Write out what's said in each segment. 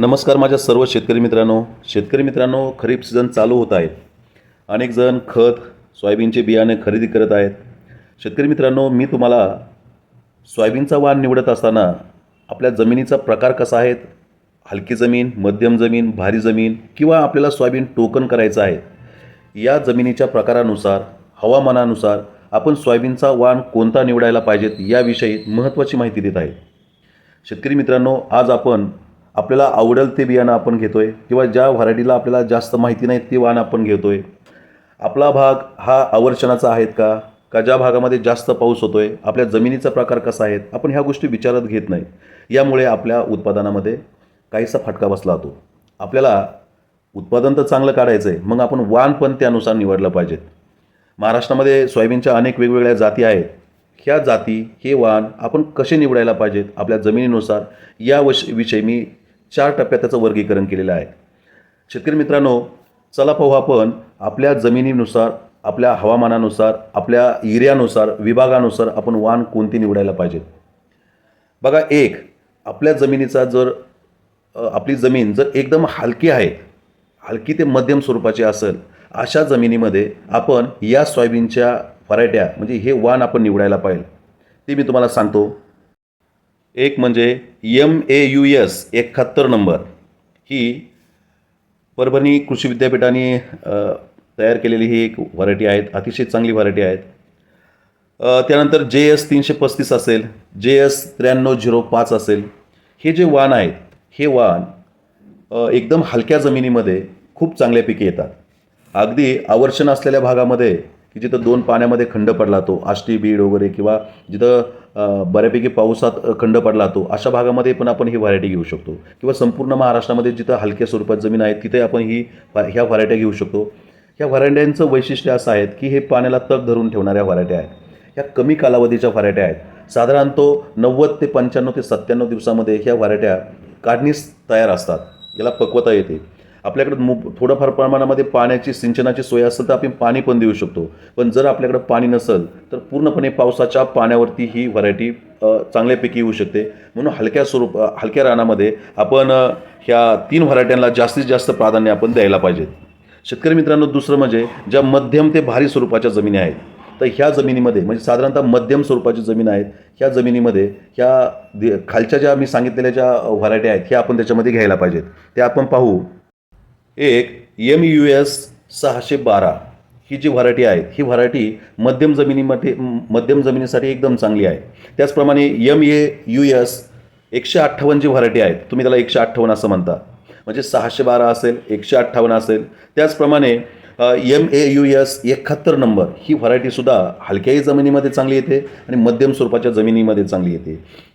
नमस्कार माझ्या सर्व शेतकरी मित्रांनो. शेतकरी मित्रांनो खरीप सीझन चालू होत आहेत अनेक जण खत सोयाबीनचे बियाणे खरेदी करत आहेत. शेतकरी मित्रांनो मी तुम्हाला सोयाबीनचा वाण निवडत असताना आपल्या जमिनीचा प्रकार कसा आहे? हलकी जमीन मध्यम जमीन भारी जमीन किंवा आपल्याला सोयाबीन टोकन करायचं आहे? या जमिनीच्या प्रकारानुसार हवामानानुसार आपण सोयाबीनचा वाण कोणता निवडायला पाहिजेत याविषयी महत्त्वाची माहिती देत आहे. शेतकरी मित्रांनो आज आपण आपल्याला आवडेल ते बियाणं आपण घेतोय किंवा ज्या व्हरायटीला आपल्याला जास्त माहिती नाही ते वाण आपण घेतोय. आपला भाग हा आवर्षणाचा आहेत का? का ज्या भागामध्ये जास्त पाऊस होतोय आपल्या जमिनीचा प्रकार कसा आहे आपण ह्या गोष्टी विचारात घेत नाही. यामुळे आपल्या उत्पादनामध्ये काहीसा फटका बसला जातो आपल्याला उत्पादन तर चांगलं काढायचं आहे मग आपण वाण पण त्यानुसार निवडलं पाहिजेत. महाराष्ट्रामध्ये सोयाबीनच्या अनेक वेगवेगळ्या जाती आहेत. ह्या जाती हे वाण आपण कसे निवडायला पाहिजेत आपल्या जमिनीनुसार या वश विषयी मी चार टप्प्यात त्याचं वर्गीकरण केलेलं आहे. शेतकरी मित्रांनो चला पाहू आपण आपल्या जमिनीनुसार आपल्या हवामानानुसार आपल्या एरियानुसार विभागानुसार आपण वाण कोणती निवडायला पाहिजेत? बघा एक आपल्या जमिनीचा जर आपली जमीन जर एकदम हलकी आहे हलकी ते मध्यम स्वरूपाची असेल अशा जमिनीमध्ये आपण या सोयाबीनच्या व्हरायट्या म्हणजे हे वाण आपण निवडायला पाहिजे. ते मी तुम्हाला सांगतो. एक म्हणजे यम ए यू एस एकाहत्तर नंबर. ही परभणी कृषी विद्यापीठाने तयार केलेली ही एक व्हरायटी आहेत अतिशय चांगली व्हरायटी आहेत. त्यानंतर जे एस तीनशे पस्तीस असेल जे एस त्र्याण्णव झिरो पाच असेल. हे जे वाण आहेत हे वाण एकदम हलक्या जमिनीमध्ये खूप चांगल्यापैकी येतात. अगदी आवर्षण असलेल्या भागामध्ये की जिथं दोन पाण्यामध्ये खंड पडला तो आष्टी बीड वगैरे किंवा जिथं बऱ्यापैकी पावसात खंड पडला तो अशा भागामध्ये पण आपण ही व्हरायटी घेऊ शकतो. किंवा संपूर्ण महाराष्ट्रामध्ये जिथं हलक्या स्वरूपात जमीन आहे तिथे आपण ही ह्या व्हरायट्या घेऊ शकतो. ह्या व्हरायट्यांचं वैशिष्ट्य असं आहेत की हे पाण्याला तग धरून ठेवणाऱ्या व्हरायट्या आहेत. ह्या कमी कालावधीच्या व्हरायट्या आहेत. साधारण तो नव्वद ते पंच्याण्णव ते सत्त्याण्णव दिवसामध्ये ह्या व्हरायट्या काढणीस तयार असतात. याला पक्वता येते. आपल्याकडे मु थोडंफार प्रमाणामध्ये पाण्याची सिंचनाची सोय असेल तर आपण पाणी पण देऊ शकतो. पण जर आपल्याकडं पाणी नसेल तर पूर्णपणे पावसाच्या पाण्यावरती ही व्हरायटी चांगल्यापैकी येऊ शकते. म्हणून हलक्या स्वरूप हलक्या रानामध्ये आपण ह्या तीन व्हरायट्यांना जास्तीत जास्त प्राधान्य आपण द्यायला पाहिजे. शेतकरी मित्रांनो दुसरं म्हणजे ज्या मध्यम ते भारी स्वरूपाच्या जमिनी आहेत तर ह्या जमिनीमध्ये म्हणजे साधारणतः मध्यम स्वरूपाची जमीन आहेत ह्या जमिनीमध्ये ह्या खालच्या ज्या मी सांगितलेल्या ज्या व्हरायटी आहेत ह्या आपण त्याच्यामध्ये घ्यायला पाहिजेत. त्या आपण पाहू. एक एम यू एस सहाशे बारा. ही जी व्हरायटी आहे ही व्हरायटी मध्यम जमिनीमध्ये मध्यम जमिनीसाठी एकदम चांगली आहे. त्याचप्रमाणे एम ए यू एस एकशे अठ्ठावन्न जी व्हरायटी आहेत तुम्ही त्याला एकशे अठ्ठावन्न असं म्हणता. म्हणजे सहाशे बारा असेल एकशे अठ्ठावन्न असेल. त्याचप्रमाणे एम ए यू एस एकाहत्तर नंबर ही व्हरायटीसुद्धा हलक्याही जमिनीमध्ये चांगली येते आणि मध्यम स्वरूपाच्या जमिनीमध्ये चांगली येते.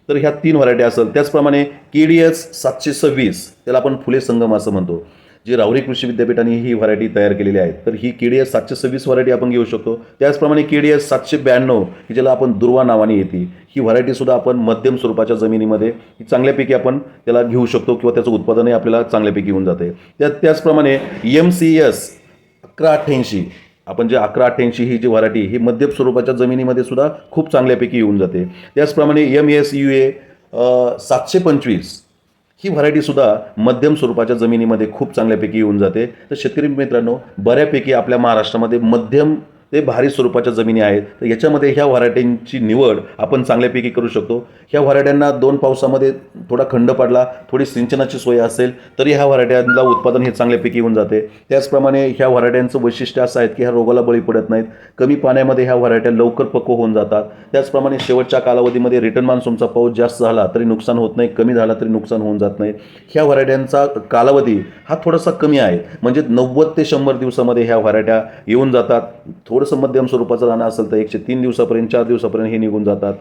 तर ह्या तीन व्हरायटी असेल. त्याचप्रमाणे के डी एस सातशे सव्वीस त्याला आपण फुले संगम असं म्हणतो. जी रावरी कृषी विद्यापीठाने ही व्हरायटी तयार केलेली आहे तर ही के डी एस सातशे सव्वीस व्हरायटी आपण घेऊ शकतो. त्याचप्रमाणे के डी एस सातशे ब्याण्णव ही ज्याला आपण दुर्वा नावाने येते ही व्हरायटीसुद्धा आपण मध्यम स्वरूपाच्या जमिनीमध्ये चांगल्यापैकी आपण त्याला घेऊ शकतो किंवा त्याचं उत्पादनही आपल्याला चांगल्यापैकी येऊन जाते. त्या त्याचप्रमाणे एम सी एस अकरा अठ्ठ्याऐंशी आपण जे अकरा अठ्ठ्याऐंशी ही जी व्हरायटी ही मध्यम स्वरूपाच्या जमिनीमध्ये सुद्धा खूप चांगल्यापैकी येऊन जाते. त्याचप्रमाणे एम एस यू ए सातशे पंचवीस ही व्हरायटीसुद्धा मध्यम स्वरूपाच्या जमिनीमध्ये खूप चांगल्यापैकी येऊन जाते. तर शेतकरी मित्रांनो बऱ्यापैकी आपल्या महाराष्ट्रामध्ये मध्यम ते भारी स्वरूपाच्या जमिनी आहेत. तर याच्यामध्ये ह्या व्हरायटींची निवड आपण चांगल्यापैकी करू शकतो. ह्या व्हरायट्यांना दोन पावसामध्ये थोडा खंड पडला थोडी सिंचनाची सोय असेल तरी ह्या व्हरायट्यांना उत्पादन हे चांगल्यापैकी येऊन जाते. त्याचप्रमाणे ह्या व्हरायट्यांचं वैशिष्ट्य असं आहे की ह्या रोगाला बळी पडत नाहीत. कमी पाण्यामध्ये ह्या व्हरायट्या लवकर पक्व होऊन जातात. त्याचप्रमाणे शेवटच्या कालावधीमध्ये रिटर्न मान्सूनचा पाऊस जास्त झाला तरी नुकसान होत नाही कमी झाला तरी नुकसान होऊन जात नाही. ह्या व्हरायट्यांचा कालावधी हा थोडासा कमी आहे. म्हणजे नव्वद ते शंभर दिवसामध्ये ह्या व्हरायट्या येऊन जातात. थोडंसं मध्यम स्वरूपाचं राहणं असेल तर एकशे तीन दिवसापर्यंत चार दिवसापर्यंत हे निघून जातात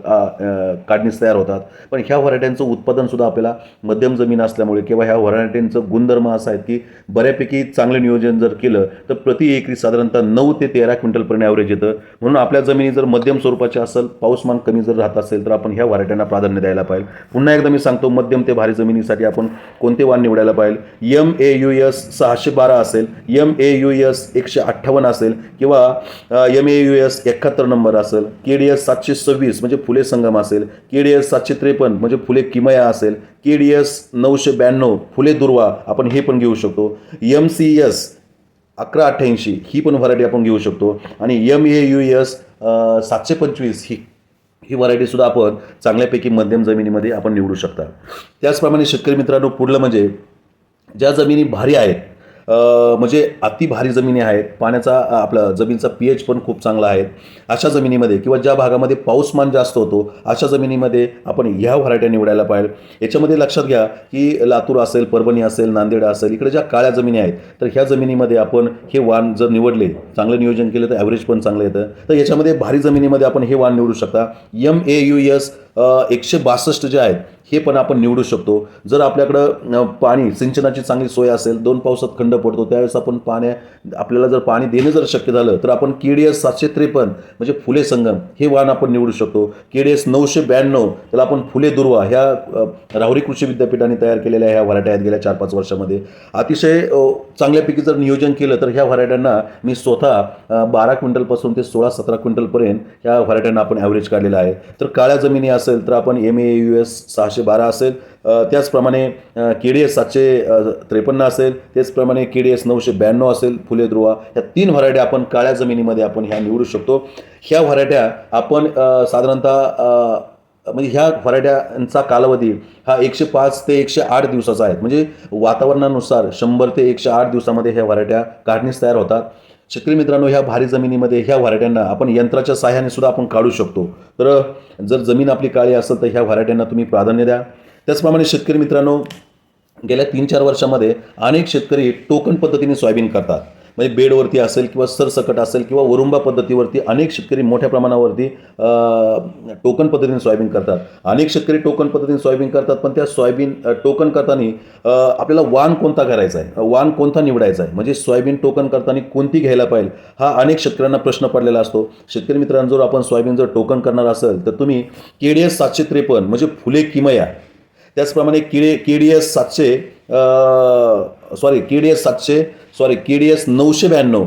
काढणीस तयार होतात. पण ह्या व्हरायट्यांचं उत्पादनसुद्धा आपल्याला मध्यम जमीन असल्यामुळे किंवा ह्या व्हरायटींचं गुणधर्म असा आहेत की बऱ्यापैकी चांगलं नियोजन जर केलं तर प्रति एकरी साधारणतः नऊ ते तेरा क्विंटलपर्यंत ॲव्हरेज येतं. म्हणून आपल्या जमिनी जर मध्यम स्वरूपाच्या असेल पाऊसमान कमी जर राहत असेल तर आपण ह्या व्हरायट्यांना प्राधान्य द्यायला पाहिजे पुन्हा एकदा मी सांगतो मध्यम ते भारी जमिनीसाठी आपण कोणते वाण निवडायला पाहिजे एम ए यू एस सहाशे बारा असेल एम ए यू एस एकशे अठ्ठावन्न असेल किंवा एम ए यू एस एकाहत्तर नंबर असेल के डी एस सातशे सव्वीस म्हणजे फुले संगम असेल के डी एस सातशे त्रेपन्न म्हणजे फुले किमया असेल के डी एस नऊशे ब्याण्णव फुले दुर्वा आपण हे पण घेऊ शकतो. एम सी एस अकरा अठ्ठ्याऐंशी ही पण व्हरायटी आपण घेऊ शकतो. आणि एम ए यू एस सातशे पंचवीस ही ही व्हरायटीसुद्धा आपण चांगल्यापैकी मध्यम जमिनीमध्ये आपण निवडू शकता. त्याचप्रमाणे शेतकरी मित्रांनो पुढलं म्हणजे ज्या जमिनी भारी आहेत म्हणजे अति भारी जमिनी आहेत. पाण्याचा आपला जमिनीचा पी एच पण खूप चांगला आहे. अशा जमिनीमध्ये किंवा ज्या भागामध्ये पाऊसमान जास्त होतो अशा जमिनीमध्ये आपण ह्या व्हरायट्या निवडायला पाहिजे. याच्यामध्ये लक्षात घ्या की लातूर असेल परभणी असेल नांदेड असेल इकडे ज्या काळ्या जमिनी आहेत तर ह्या जमिनीमध्ये आपण हे वाण जर निवडले चांगलं नियोजन केलं तर ॲव्हरेज पण चांगलं येतं. तर याच्यामध्ये भारी जमिनीमध्ये आपण हे वाण निवडू शकता. एम ए यू एस एकशे बासष्ट जे आहेत हे पण आपण निवडू शकतो. जर आपल्याकडं पाणी सिंचनाची चांगली सोय असेल दोन पावसात खंड पडतो त्यावेळेस आपण पाण्या आपल्याला जर पाणी देणं जर शक्य झालं तर आपण के डी एस सातशे त्रेपन्न म्हणजे फुले संगम हे वाहन आपण निवडू शकतो. के डी एस नऊशे ब्याण्णव त्याला आपण फुले दुर्वा ह्या राहुरी कृषी विद्यापीठाने तयार केलेल्या ह्या व्हरायट्या आहेत गेल्या चार पाच वर्षामध्ये. अतिशय चांगल्यापैकी जर नियोजन केलं तर ह्या व्हरायट्यांना मी स्वतः बारा क्विंटलपासून ते सोळा सतरा क्विंटलपर्यंत ह्या व्हरायट्यांना आपण ॲव्हरेज काढलेला आहे. तर काळ्या जमिनी असेल तर आपण एम ए यू एस सहाशे बारा असेल. त्याचप्रमाणे के डी एस सातशे त्रेपन्न असेल. त्याचप्रमाणे के डी एस नऊशे ब्याण्णव असेल फुले ध्रुवा ह्या तीन व्हरायट्या आपण काळ्या जमिनीमध्ये आपण ह्या निवडू शकतो. ह्या व्हरायट्या आपण साधारणतः म्हणजे ह्या व्हरायट्यांचा कालावधी हा एकशे पाच ते एकशे आठ दिवसाचा आहे. म्हणजे वातावरणानुसार शंभर ते एकशे आठ दिवसामध्ये ह्या व्हरायट्या काढणीस तयार होतात. शेतकरी मित्रांनो ह्या भारी जमिनीमध्ये ह्या व्हरायट्यांना आपण यंत्राच्या सहाय्याने सुद्धा आपण काढू शकतो. तर जर जमीन आपली काळी असेल तर ह्या व्हरायट्यांना तुम्ही प्राधान्य द्या. त्याचप्रमाणे शेतकरी मित्रांनो गेल्या तीन चार वर्षामध्ये अनेक शेतकरी टोकन पद्धतीने सोयाबीन करतात. म्हणजे बेडवरती असेल किंवा सरसकट असेल किंवा वरुंबा पद्धतीवरती अनेक शेतकरी मोठ्या प्रमाणावरती टोकन पद्धतीने सोयाबीन करतात. अनेक शेतकरी टोकन पद्धतीने सोयाबीन करतात पण त्या सोयाबीन टोकन करताना आपल्याला वाण कोणता करायचा आहे? वाण कोणता निवडायचा आहे? म्हणजे सोयाबीन टोकन करताना कोणती घ्यायला पाहिजे? हा अनेक शेतकऱ्यांना प्रश्न पडलेला असतो. शेतकरी मित्रांनो जर आपण सोयाबीन जर टोकन करणार असेल तर तुम्ही के डी एस सातशे त्रेपन्न म्हणजे फुले किमया त्याचप्रमाणे किडे के डी एस सातशे सॉरी के डी एस सातशे सॉरी के डी एस नऊशे ब्याण्णव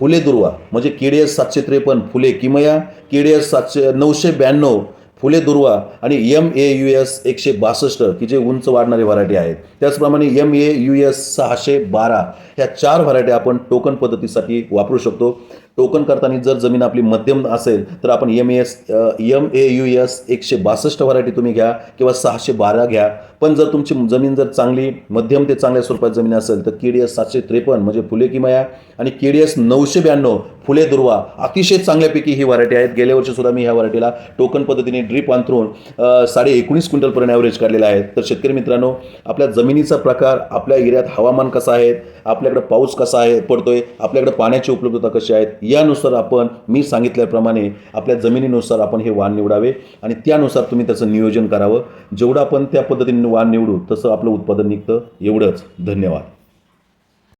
फुले दुर्वा म्हणजे के डी एस सातशे त्रेपन्न फुले किमया के डी एस सातशे नऊशे ब्याण्णव फुले दुर्वा आणि एम ए यू एस एकशे बासष्ट की जे उंच वाढणारे व्हरायटी आहेत. त्याचप्रमाणे एम ए यू एस सहाशे बारा ह्या चार व्हरायटी आपण टोकन पद्धतीसाठी वापरू शकतो. टोकन करताना जर जमीन आपली मध्यम असेल तर आपण M S M A U S एकशे बासष्ट व्हरायटी तुम्ही घ्या किंवा सहाशे बारा घ्या. पण जर तुमची जमीन जर चांगली मध्यम ते चांगल्या स्वरूपात जमीन असेल तर के डी एस सातशे त्रेपन्न म्हणजे फुले किमया आणि के डी एस नऊशे ब्याण्णव फुले दुर्वा अतिशय चांगल्यापैकी ही व्हरायटी आहेत. गेल्या वर्षीसुद्धा मी ह्या व्हरायटीला टोकन पद्धतीने ड्रीप अंथरून साडे एकोणीस क्विंटलपर्यंत ॲव्हरेज काढलेला आहे. तर शेतकरी मित्रांनो आपल्या जमिनीचा प्रकार आपल्या एरियात हवामान कसं आहे आपल्याकडे पाऊस कसा आहे पडतोय आपल्याकडे पाण्याची उपलब्धता कशी आहेत यानुसार आपण मी सांगितल्याप्रमाणे आपल्या जमिनीनुसार आपण हे वाण निवडावे आणि त्यानुसार तुम्ही त्याचं नियोजन करावं. जेवढं आपण त्या पद्धतीने निवडू तसं आपलं उत्पादन निघतं. एवढंच. धन्यवाद.